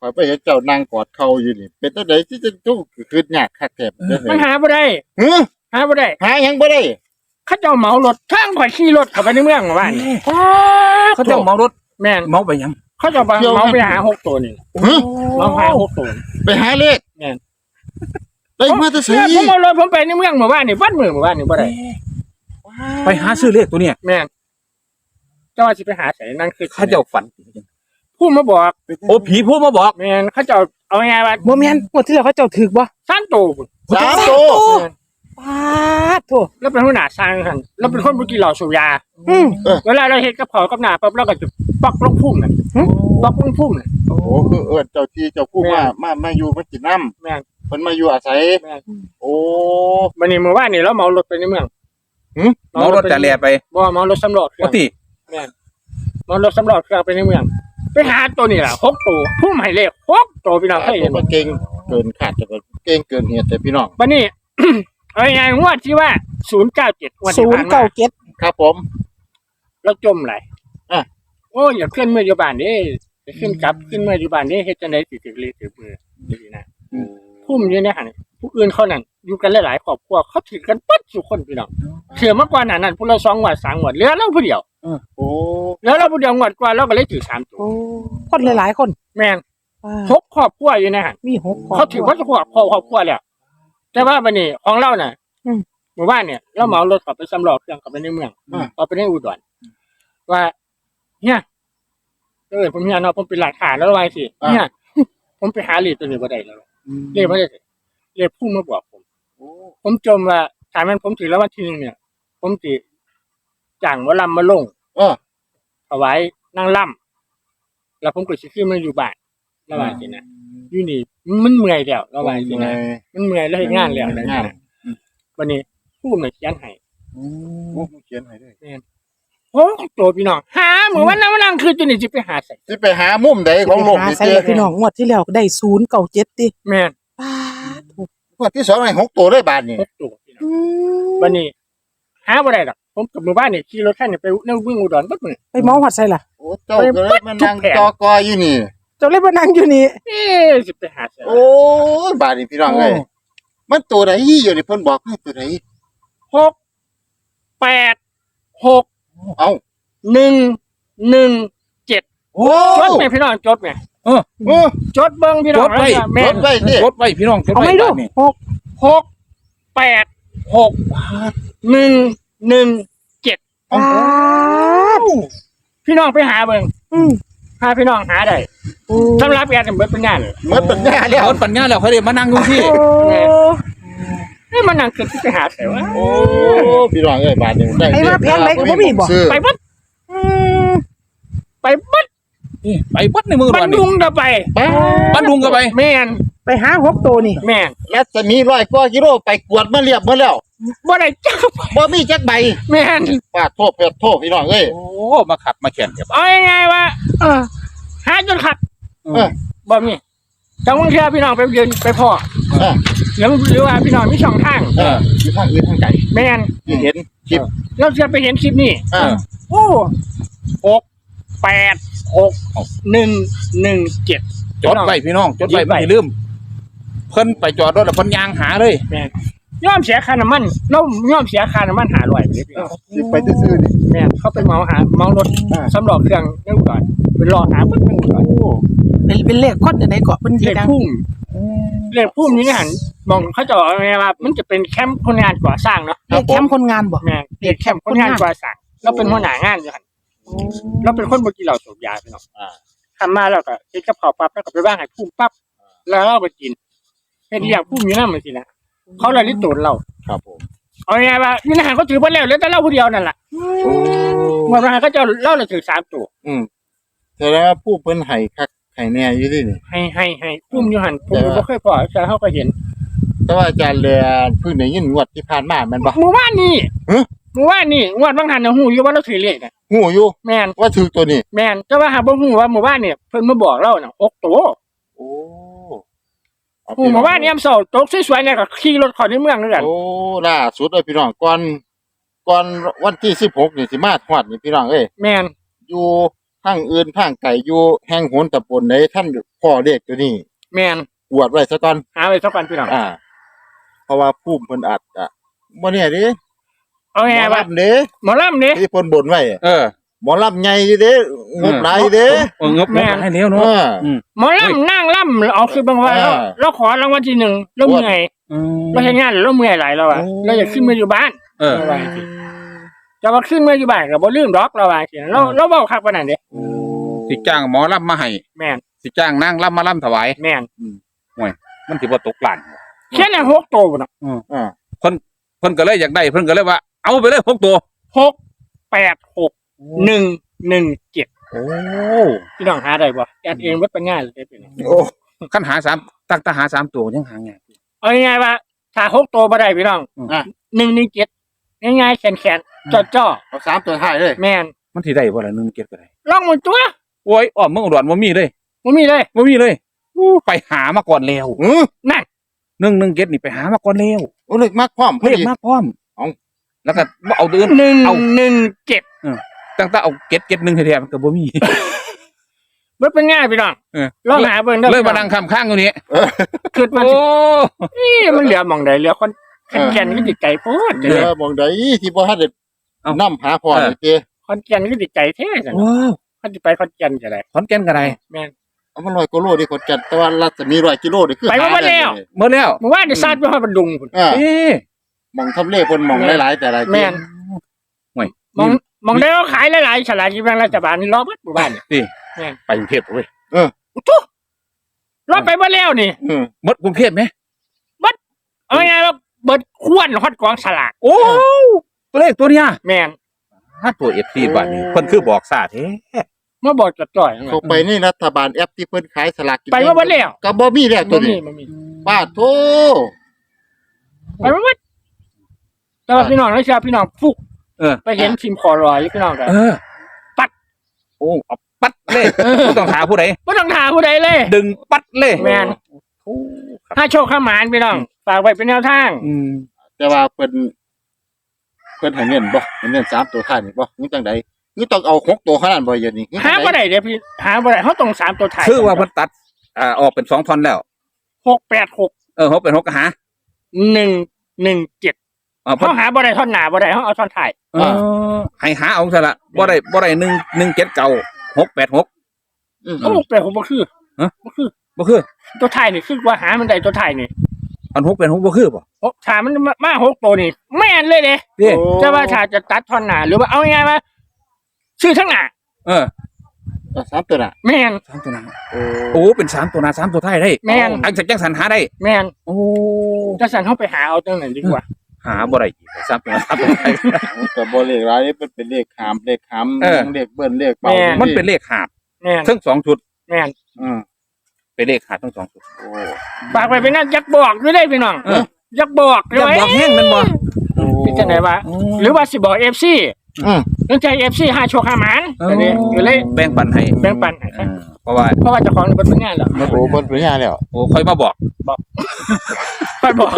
ข่อยไปเห็นเจ้านางกอดเข่าอยู่นี่ เป็นจังไดที่จะต้องคืดยากคักแท้เด้อมันหาบ่ได้เฮ้อหาบ่ได้หาหยังบ่ได้เขาเจ้าเหมารถทางข่อยขี่รถเข้าไปในเมืองหมู่บ้านนี่เขาเจ้าเมารถแม่นเมาไปหยังเขาเจ้าเหมาไปหาหกตัวนี่เฮ้อเหมาหาหกตัวไปหาเลขแม่นได้มาแต่ไสเนี่ยผมเอารถผมไปในเมืองหมู่บ้านนี่วัดเมืองหมู่บ้านนี่บ่ได้ไปหาซื้อเลขตัวเนี้ยแม่นเจ้าว่าสิไปหาไสนั่นคือเขาเจ้าฝัน ผู้มาบอกโอ้ผีพูดมาบอกแม่นเขาเจ้าเอาไงว่าบ่แม่นงวดที่แล้วเขาเจ้าถึกบ่สร้างตัวพุ่นสามตัวแม่นปาดโถแล้วเป็นหัวหน้าสร้างหั่นแล้วเป็นคนบ่กินเหล้าสูบยาอืมเวลาเราเฮ็ดกับเขาวกับหน้าปั๊บเราก็จะปักลงพุ่มน่ะหึปักลงพุ่มน่ะ โอ้คือเอิ้นเจ้าที่เจ้าผู้แม่ มานมามาอยู่มากินน้ำแม่นเพิ่นมาอยู่อาศัย แม่น โอ้วันนี้เมื่อวานนี่เราเหมารถไปในเมือง หึเมารถแต่แลไปบ่เหมารถสำรวจเครื่โอ้องติเหมารถสำรวจเครื่องไปในเมือง ไปหาตัวนี่ล่ะหกตัวพุ่มให้เลขหกตัวพี่น้องเคยเห็นบ่ เก่งเกินขาดจะก็เก่งเกินเหตุแต่พี่น้องวันนี้ เอาง่ายๆงวดที่ว่า 097วันศูที่นผ่าย์นมาเก้าเจ็ดครับผม เราจมไหลอะ โอ้ยอย่าขึ้นเมื่ออยู่บ้านเด้จะขึ้นกลับขึ้นเมื่ออยู่บ้านเด้เฮ็ดจังได๋สิถึกเลยถึกมือดีนะพุ่มอยู่ในหันผู้อื่นเขานั่นอยู่กันหลายๆครอบครัวเขาถือกันปัดสุคนพี่น้องเถื่อมากกว่านั้นนั่นผู้ละ2งวด3งวดเหลือเราผู้เดียว โอ้เหลือเราผู้เดียวงวดกว่าเราก็เลยถือสามตัวโอ้คนหลายๆคนแม่นปาดหกครอบครัวอยู่ในหันมีหกเขาถือว่าจะครอบครัวครอบครัวแล้วแต่ว่าบัดนี้ของเราน่ะอืม หมู่บ้านเนี่ย เราเหมารถขับไปสำรวจเครื่องขับไปในเมืองเอาไปในอุดรว่า เนี่ยเออผมเนี่ยเนาะผมเป็นหลักฐานแล้วไว้สิเนี่ย ผมไปหาเลขตัวนี้บ่ได้แล้วเลขบ่ได้เลขพุ่งมาบอกผม โอ้ผมจมว่าถ้ามันผมถือแล้ววันที่หนึงเนี่ย ผมสิจ้างหมอลำมาลง เออเอาไว้นั่งล่ำแล้วผมก็สิขึ้นมาอยู่บ้านระหว่างสินะอยู่นี่มันเมื่อยแล้วระหว่างสินะมันเมื่อยแล้วเฮ็ดงานแล้วนะงานวันนี้ผู้น่ะเขียนให้โอ้เขียนให้ด้วยโอ้ตัวพี่น้องหาเหมือนวันนั้นวันนั้นคือตัวนี้สิไปหาใส่สิไปหามุมใดของโลกหานี่ใส่เจ้ละพี่น้องงวดที่แล้วได้ศูนย์เก้าเจ็ดติแม่นปาดโถงวดที่สองให้หกตัวได้บาทนี่หกตัวพี่น้องอืมวันนี้หาบ่ได้ดอก ผมกับหมู่บ้านนี่ขี่รถคันนี้ไปในวิ่งอุดรบัดมื้อไปเมาหัดใส่ล่ะ โอ้เจ้าก็เลยมานั่งจอกออยู่นี่ เจ้าเล่นมานั่งอยู่นี่เอ๊ะสิไปหาใส่โอ้ยบาทนี่พี่น้องเอ้ยมันตัวไหนอยู่นี่เพิ่นบอกให้ตัวไหนหกแปดหกเอ้าหนึ่งหนึ่งโอ้จดไหมพี่น้องจดไหมโอ้จดเบิ้งพี่น้องจดไว้แม่รนถไว้ดิรถไว้พี่น้องจดเอาไว้ไม่ดูบ้านนี่หกหกแปดหกหนึ่ง หนึ่งปาดพี่น้องไปหาเบิ้งอืมพาพี่น้องหาได้โอ้สำหรับแอดเบิดเป็นงานเลยเหมือนเป็นหน้าแล้วรถปัญญาแล้วเขาได้มานั่งอยู่ที่ โอ้นี่มันนั่งเกิดที่ไปหาใส่วะโอ้พี่น้องเอ้ยบาทนี่ได้ไอ้ว่าแพงไหนก็บ่มีบ่ ซื้อไปบัดอืมไปบัดนี่ไปบัดในมือบับ้านนนี่ดุงเด้อไปไปบ้านดุงก็ไป แม่นไปหาหกตัวนี่ แม่นแล้วจะมีร้อยกว่ากิโลไปกวดมาเรียบหมาแล้ว บ่ได้จักบ่มีจักใบแม่นปาดโทษเพชรโทษพี่น้องเอ้ยโอ้มาขับมาแข่งเดี๋ยวเอาง่ายๆว่า เออหาจนขัดเออ บ่มีจังหวะที่พี่น้องไปยืนไปพ่อเออ หรือหรือว่าพี่น้องมีช่องทาง เอออยู่ทางอื่นทางไกลแม่นที่เห็นคลิปเราจะไปเห็นคลิปนี้อ่าโอ้หกแปดหกหนึ่งหนึ่งเจ็ดจดไว้พี่น้องจดไว้จดไว้ไม่ลืม เพิ่นไปจอดรถแล้วเพิ่นยางหาเลยแม่น ยอมเสียค่าน้ำมันเรายอมเสียค่าน้ำมันหาร้อยไปเลยพี่น้องสิไปซื่อๆนี่ แม่นเขาไปเหมาหาเหมารถอ่า สำรองเครื่องเรื่องก่อนเป็นรอหาเพิ่นเพิ่นก่อนเป็นเป็นเลขคนไหนเกาะเป็นเลที่ขดังพุ่มเลขพุ่มนี่หันมองเขาจะบอกไงว่ามันจะเป็นแคมป์คนงานก่อสร้างเนาะเลขแคมป์คนงานบ่แม่นเลขแคมป์คนงานก่อสร้างเราเป็นหัวหน้างานอยู่หันเราเป็นคนบ่กินเหล้าสูบยาพี่น้องอ่า ทำมาแล้วก็กินกับข้าวปั๊บแล้วก็ไปว่างให้พุ่มปั๊บแล้วเราไปกินเฮ็ดเลี้ยงพุ่มอยู่นั่นมันสินะ เขาเลยลิตูนเราครับผมเอาไงว่านี่นะเขาถือเพิ่นแล้วเหลือแต่เราผู้เดียวนั่นแหละโอ้เมื่อวานเขาจะเล่าเราถือสามตัวอืมแสดงว่าผู้เพิ่นให้คักให้แน่อยู่ดินี่ให้ให้ให้พุ่มอยู่หันพุ่มแต่ว่าบ่เคยพอแต่เขาก็เห็น แต่ว่าอาจารย์เรือเพิ่งได้ยินงวดที่ผ่านมาแม่นบ่เมื่อวานนี่ฮะเมื่อวานนี่งวดบางหันน่ะฮู้อยู่ว่าเราถือเลขน่ะฮู้อยู่แม่นว่าถูกตัวนี้แม่นแต่ว่าหาบ่ฮู้ว่าเมื่อวานนี่เพิ่นมาบอกเราน่ะหกตัวโอ้ เฮู้เมื่อวานนี่ยามเช้าตกสวยๆเนี่ยก็ขี่รถเข้าในเมืองด้วยกันโอ้ล่าสุดเลยพี่น้องก่อนก่อนวันที่16นี่สิมาฮอดนี่พี่น้องเอ้ยแม่นอยู่ทางอื่นทางไก่อยู่แห่งโหนตะปนไหนท่านพ่อเลขตัวนี้แม่นอวดไว้ซะก่อน หาไว้สักวันพี่น้องอ่า เพราะว่าภูมิเพิ่นอาจจะบ่เนี่ยเด้เอาหมไงอว่าลำเด้หมอลำนี่ที่เพิ่นบ่นไว้เออ หมอลำใหญ่อยู่เด้งบหลายอยู่เด้เอองบแม่แม่นให้เร็วเอเนาะอหมอลำนั่งลำเอาคือบางวันเราอ่า เราขอรางวัลที่หนึ่งเราเมื่อยอืมเราเห็นงานเราเมื่อยหลายเราอะโอ้เราอยากขึ้นมาอยู่บ้านเออระวังสิจะว่าขึ้นมาอยู่บ้านก็บ่ลืมดอกเราว่าสิเราเราเว้าคักปานนั้นเด้สิจ้างหมอลำมาให้แม่นสิจ้างนางลำมาลำถวาย แม่นมันสิบ่ตกหลานแค่นั้นหกโตบ่เนาะอ่าเพิ่นก็เลยอยากได้เพิ่นก็เลยว่า เอาไปเลยหกตัว หกแปดหก หนึ่งหนึ่งเจ็ดโอ้พี่น้องหาได้บ่แอดเองบ่เป็นง่ายเลยเด้พี่น้องโอ้คันหาสามตั้งแต่หาสามตัวยังหาไงายเอาง่ายๆว่าถ้าหกโตบ่ได้พี่น้องอะหนึ่งหนึ่งเจ็ดง่ายๆแขนๆจ่อเอาสามตัวท้ายเลยๆแม่นมันสิได้บ่ล่ะหนึงเก็บก็ได้ลองหมดตัวโอ้ยอ้อมเมืองอุดรบ่มีเลยบ่มีเลยบ่มีเลยอู้ไปหามาก่อนแล้วอือนั่นหนึ่งหนึ่งเก็บนี่ไปหามาก่อนแล้วโอ้เลขมากพร้อมพอเรียกดีมาพร้อมเอาแล้วก็บ่เอาตัวอื่นหนึ่งเอาหนึ่งเจ็ด ตั้งแต่เอาเก็ตเก็ตหนึ่งแท้ๆมันก็บ่มีบ่เป็นง่ายพี่น้องเออ ลองหาเบิ่งเด้อเลยมานั่งคำข้างอยู่นี่คิดว่าโอ้สินี่มันเหลือหม่องใดเหลือคนแขนๆก็ติดใจโพดเดี๋ยวมองใดที่บ่ทันได้เอานำหาพ่อนี่เจ้คอนแก่นก็ติดใจแท้จังว้าวเขาสิไปคอนแก่นก็ได้ขอนแก่นก็ได้แม่น เอามา100กิโลดิคนจัดแต่ว่ารัศมี100กิโลนี่คือไปมาหาด้แล้วเยเมื่อแล้วเมื่อวานได้ซาดไปฮอดบันดุงพุ่นอ่าเอ๊ะหมองทำเลเพิ่นหมองหลายๆแต่ละที่แม่น ห่วยมอง มองได้ว่าขายหลายๆฉลากกินแบ่งรัฐบาลนี่รอเบิดหมู่บ้านนี่ นี่แม่น ไปกรุงเทพเว้ยรอไปบ่แล้วนี่อืมหมดกรุงเทพไหมเอาไงายๆว่าเบิดควรฮอดกองฉลากโอ้ตัวเลขตัวเนี้ยแม่นถ้าตัวเอฟซีบัตรนี่เพิ่นคือบอกซาแท้มาบอกจ่อยๆเข้าไปในรัฐบาลแอปที่เพิ่นขายสลากกินไปว่าบ่แล้วก็บ่มีแล้วตัวนี้บ่มี ป้าโท ไปบ่เบิดแต่ว่าพี่น้องแล้วเชื่อพี่น้องฟุก เออ ไปเห็นทีมคอรอยอยู่พี่น้องกันเออ ปัด โอ้เอาปัดเลยบ่ต้องหาผู้ใดบ่ต้องถามผู้ใดเลย ดึงปัดเลยแม่น โอ้ครับ ถ้าโชคข้ามหมานพี่น้องฝากไว้เป็นแนวทาง อืมแต่ว่าเพิ่นเพิ่นให้เงินบ่ให้เงินสามตัวท้ายนี่บ่นี่จังใดนี่ต้องเอาหกตัวขนาดบ่เดี๋ยวนี้นี่หาจังบ่ใดได้เด้อพี่หาบ่ได้เฮาต้องสามตัวถ่ายคือว่าเพิ่นตัด อ่า ออกเป็นสองท่อนแล้ว686เออเขาเป็นหกกะหา117 อ่าเพิ่นเฮาหาบ่ได้ท่อนหน้าบ่ได้เฮาเอาท่อนท้ายเออให้หาเอาซะละบ่ได้บ่ได้หนึ่งหนึ่งเจ็ดเก้าหกแปดหก อืมโอ้แปลผมบ่คือฮะ บ่คือ บ่คือ ตัวท้ายนี่คือว่าหามันได้ตัวท้ายนี่อันหกเป็นหกบ่คือบ่ โอ้ถ้ามันมามาหกตัวนี่แม่นเลยเด้เด้โอ้แต่ว่าถ้าจะตัดท่อนหน้าหรือว่าเอาง่ายๆว่าชื่อทั้งหน้าเออเอาสามตัวน่ะแม่นสามตัวหนาโอ้โอ้เป็นสามตัวหนาสามตัวท้ายได้แม่นอันจากจังสันหาได้ แม่นโอ้จังซั่นเฮาไปหาเอาจังนั้นดีกว่า หาบ่ได้อีกสามตัวหนาสามตัวท้ายก็บ่เลขหลายนี่มันเป็นเลขหามเลขหามเออ เลขเบิ้นเลขเป่ามันเป็นเลขหาบแม่นทั้งสองชุดแม่นอืมเป็นเลขหาบทั้งสองชุด โอ้ฝากไว้เป็นนั่นอยักบอกด้วยได้พี่น้องเอออยักบอกอยากบอกแห้งแมันบ่พี่จังได๋ว่าหรือว่าสิบอก FC อืมเนื่องจาก FC หาโชคหาหมานเอออันนี้ก็เลยแบ่งปันให้แบ่งปันให้เออ เพราะว่าเพราะว่าเจ้าของนี่เพิ่นเป็นงานแล้วโอ้เพิ่นเป็นหยังแล้ว โอ้ค่อยมาบอก ค่อยบอก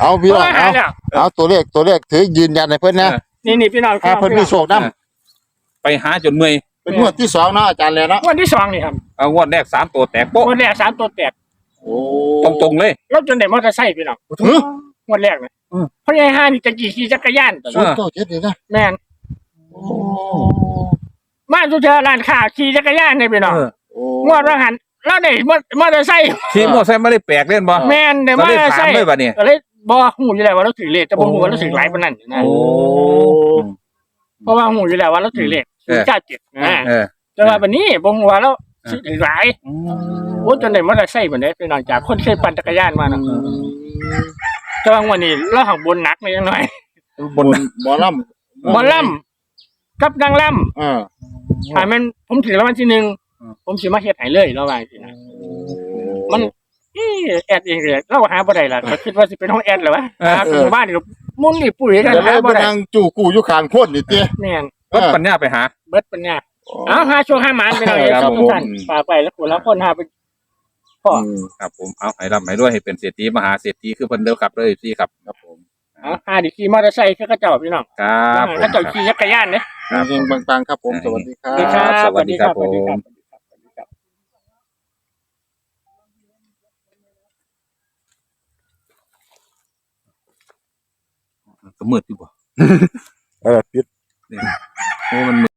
เอาเพพี่ราะน้องว่าหาเอาแล้วเอาตัวเลขตัวเลขถือยืนยันให้เพิ่นนะเออ นี่นี่พี่น้องถ้าเพิ่นมีโชคนํไปหาจนเมื่อยเป็นงวดที่สองเนาะอาจารย์แล้วเนาะวันที่สองนี่ครับเอางวดแรกสามตัวแตกโป๊ะวันแรกสามตัวแตกโอ้ตรงๆเลย รถจนได้มอเตอร์ไซค์พี่น้องหึงวันแรกนะอืม เพราะยายห้านี่จะกี่ขี่จักรยาน เออศูนย์เก้าเจ็ดนี่นะแม่นโอ้ มาสุเทอร้านค้าขี่จักรยานนี่พี่น้องเออโอ้งวดว่าหันเราได้มอมอเตอร์ไซค์ขี่มอเตอร์ไซค์ไม่ได้แปลกเล่นบ่แม่นได้ก็มอเลยเตอร์ไซถามค์เลยบัดนี้ ก็เลยบ่ฮู้อยู่แล้วว่าเราถือเลขแต่บ่ฮู้ว่าเราถือหลายปานนั้นนะโอ้เพราะว่าฮู้อยู่แล้วว่าเราถือเลขเออ097นะเออ แต่ว่าบัดนี้บ่ฮู้ว่าเราถือหลายอืโอ้จนได้มอเตอร์ไซค์บัดนี้พี่น้องจากคนเคยปั่นจักรยานมานะแต่ว่างวันนี้เราหักบนหนักนิดหน่อยบนหมอลำบอลล่ำ กับนางล่อ่าำถ้ามันผมถือรางวัลที่หนึ่งผมสิมาเฮ็ดให้เลยระหว่างสินะ มัน อีแอดเองเลยเราหาบ่ได้ล่ะก็คิดว่าสิเป็นห้องแอดเหรอวะหาเป็นหมู่บ้านนี่ก็มุนนี่ปุ๋ยกันเดี๋ยวหาเราบ่ไปได้นั่งจู่กูอยู่ข้างโคนนี่เตี้ยแม่นก็ปัญญาไปหา เบิดปัญญาเอาหาช่วงหาหมานไปหน่อยครับทุกท่านผมฝากไปแล้วคนละคนหาไปพ่ออืมครับผมเอาให้ร่ำให้ด้วยให้เป็นเศรษฐีมหาเศรษฐีคือเพิ่นเด้อครับเลยพี่ครับ ครับผมเอาหาดิขี่มอเตอร์ไซค์คือเขาเจ้าพี่น้องครับผม เขาเจ้าขี่จักรยานเนี่ย ครับ เฮงๆปังๆครับผม สวัสดีครัสวัสดีครับบสวัสดีครับสวัสดีครับผม สวัสดีครับสวัสดีครับก็มืดอยู่บ่ เออปิด โอ้มันมืด